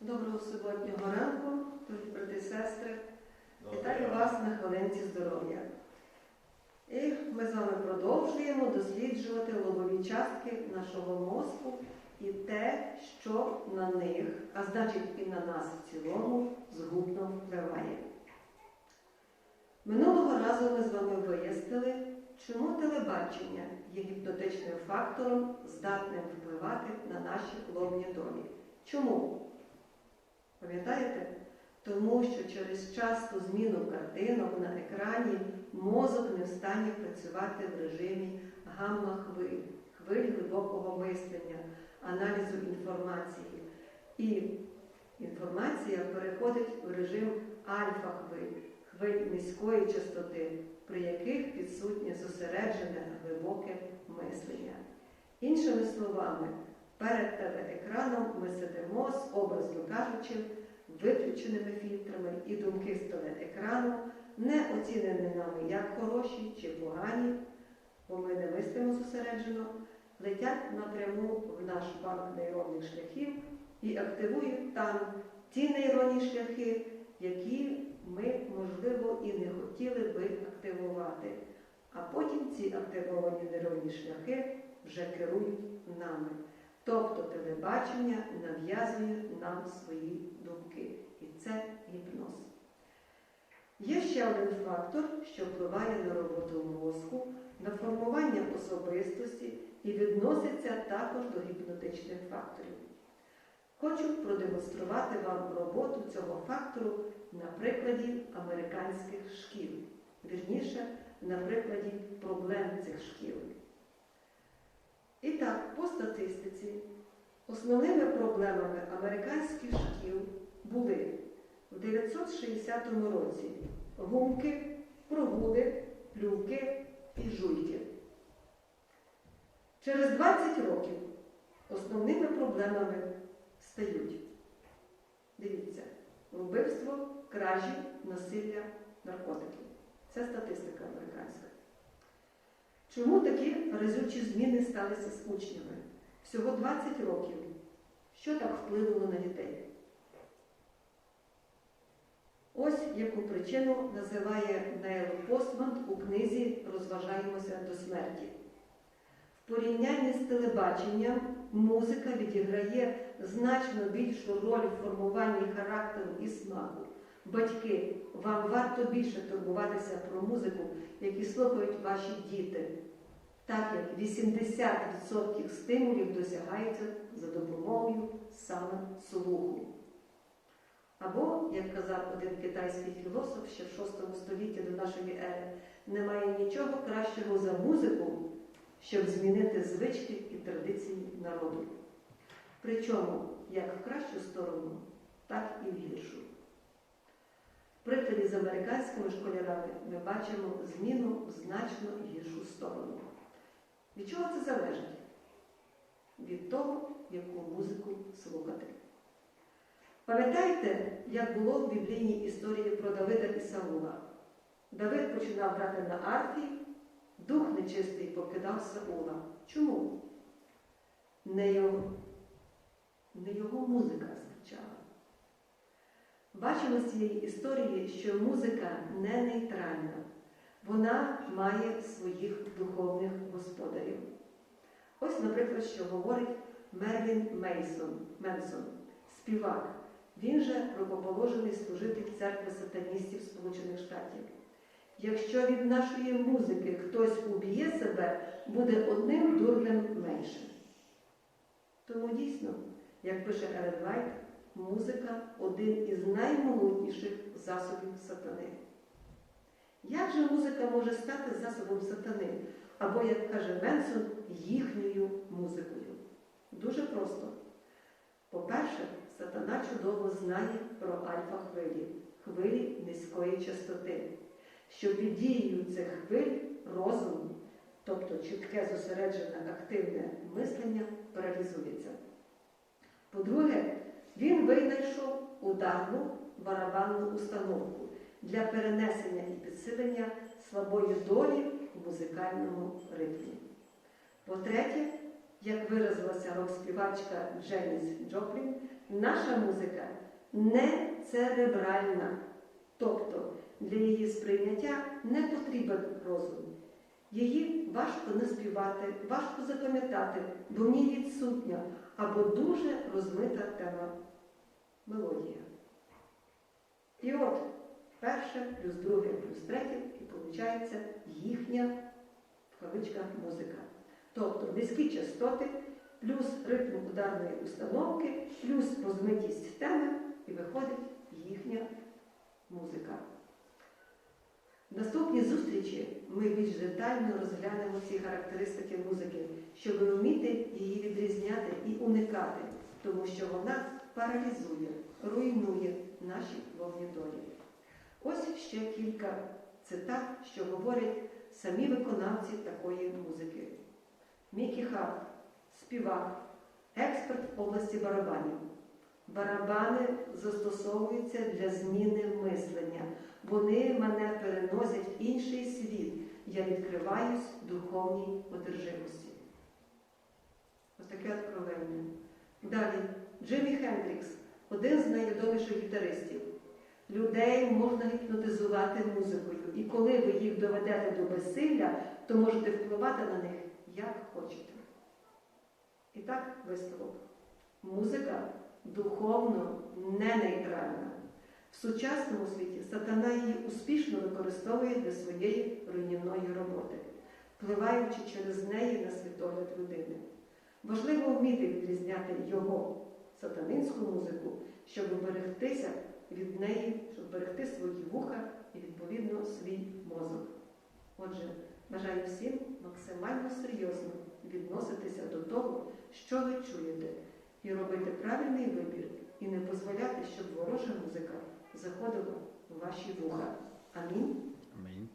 Доброго суботнього ранку, дорогі брати і сестри. Вітаю вас на хвилинці здоров'я. І ми з вами продовжуємо досліджувати лобові частки нашого мозку і те, що на них, а значить і на нас в цілому, згубно впливає. Минулого разу ми з вами вияснили, чому телебачення є гіпнотичним фактором, здатним впливати на наші лобні долі. Чому? Пам'ятаєте? Тому що через часту зміну картинок на екрані мозок не в стані працювати в режимі гамма-хвиль, хвиль глибокого мислення, аналізу інформації. І інформація переходить в режим альфа-хвиль, хвиль низької частоти, при яких відсутнє зосереджене глибоке мислення. Іншими словами, перед телеекраном ми сидимо з образно кажучи, виключеними фільтрами і думки з телеекрану, не оцінені нами як хороші чи погані, бо ми не мислимо зосереджено, летять напряму в наш банк нейронних шляхів і активують там ті нейронні шляхи, які ми, можливо, і не хотіли би активувати. А потім ці активовані нейронні шляхи вже керують нами. Тобто телебачення нав'язує нам свої думки. І це гіпноз. Є ще один фактор, що впливає на роботу мозку, на формування особистості і відноситься також до гіпнотичних факторів. Хочу продемонструвати вам роботу цього фактору на прикладі американських шкіл, вірніше, на прикладі проблем цих шкіл. І так, по статистиці, основними проблемами американських шкіл були в 960 році гумки, прогули, плювки і жуйки. Через 20 років основними проблемами стають, дивіться, вбивство, кражі, насилля, наркотики. Це статистика американська. Чому такі разючі зміни сталися з учнями? Всього 20 років. Що так вплинуло на дітей? Ось яку причину називає Нейл Постман у книзі Розважаємося до смерті. В порівнянні з телебаченням музика відіграє значно більшу роль в формуванні характеру і смаку. Батьки, вам варто більше турбуватися про музику, які слухають ваші діти, так як 80% стимулів досягаються за допомогою саме слуху. Або, як казав один китайський філософ ще в 6 столітті до нашої ери, немає нічого кращого за музику, щоб змінити звички і традиції народу. Причому як в кращу сторону, так і в гіршу. Прикладі з американськими школярами ми бачимо зміну в значно гіршу сторону. Від чого це залежить? Від того, яку музику слухати. Пам'ятаєте, як було в біблійній історії про Давида і Саула? Давид починав грати на арфі, дух нечистий покидав Саула. Чому? Не його, не його музика звучала. Бачимо з цієї історії, що музика не нейтральна. Вона має своїх духовних господарів. Ось, наприклад, що говорить Мерлін Мейсон, Менсон, співак. Він же рукоположений служитель церкви сатаністів Сполучених Штатів. Якщо від нашої музики хтось уб'є себе, буде одним дурнем менше. Тому дійсно, як пише Елен Вайт, музика один із наймолодніших засобів сатани. Як же музика може стати засобом сатани? Або, як каже Менсон, їхньою музикою? Дуже просто. По-перше, сатана чудово знає про альфа-хвилі, хвилі низької частоти, що під дією цих хвиль розум, тобто чітке зосереджене активне мислення, паралізується. По-друге, він винайшов ударну барабанну установку для перенесення і підсилення слабої долі в музикальному ритмі. По-третє, Як виразилася рок-співачка Дженіс Джоплін, наша музика не церебральна, тобто для її сприйняття не потрібен розум. Її важко не співати, важко запам'ятати, бо в ній відсутня або дуже розмита тема мелодія. І от перше плюс друге плюс третє, і виходить їхня в кавичках музика. Тобто низькі частоти, плюс ритм ударної установки, плюс розмитість теми, і виходить їхня музика. В наступній зустрічі ми більш детально розглянемо ці характеристики музики, щоб вміти її відрізняти і уникати, тому що вона паралізує, руйнує наші вогні долі. Ось ще кілька цитат, що говорять самі виконавці такої музики. Мікі Харт, співак, експерт в області барабанів. Барабани застосовуються для зміни мислення. Вони мене переносять в інший світ. Я відкриваюсь духовній одержимості. Ось таке откровення. Далі, Джиммі Хендрікс, один з найвідоміших гітаристів. Людей можна гіпнотизувати музикою, і коли ви їх доведете до безсилля, то можете впливати на них як хочете. І так, висновок. Музика духовно не нейтральна. В сучасному світі сатана її успішно використовує для своєї руйнівної роботи, впливаючи через неї на світогляд людини. Важливо вміти відрізняти його сатанинську музику, щоб берегтися від неї, щоб берегти свої вуха і, відповідно, свій мозок. Отже, бажаю всім максимально серйозно відноситися до того, що ви чуєте, і робити правильний вибір, і не дозволяти, щоб ворожа музика заходила в ваші вуха. Амінь. Амінь.